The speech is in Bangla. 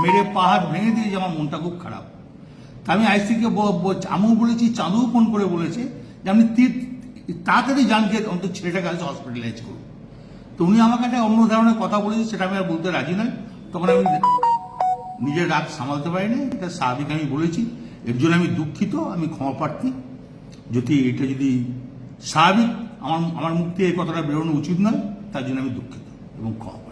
মেরে পাহাড় ভেঙে দিয়েছে আমার মনটা খুব খারাপ। তা আমি আইসিকে আমিও বলেছি, চাঁদুও ফোন করে বলেছে যে তি- তাড়াতাড়ি যে অন্তত ছেলেটাকে আজ হসপিটালাইজ করুন। তো উনি আমাকে একটা অন্য ধরনের কথা বলেছে, সেটা আমি আর বলতে রাজি নয়। তখন আমি নিজের রাগ সামালতে পারিনি, এটা স্বাভাবিক আমি বলেছি। এর জন্য আমি দুঃখিত, আমি ক্ষমা প্রার্থী। যদি এটা যদি স্বাভাবিক, আমার আমার থেকে এই কথাটা বেরোনো উচিত নয়, তার জন্য আমি দুঃখিত এবং ক্ষমা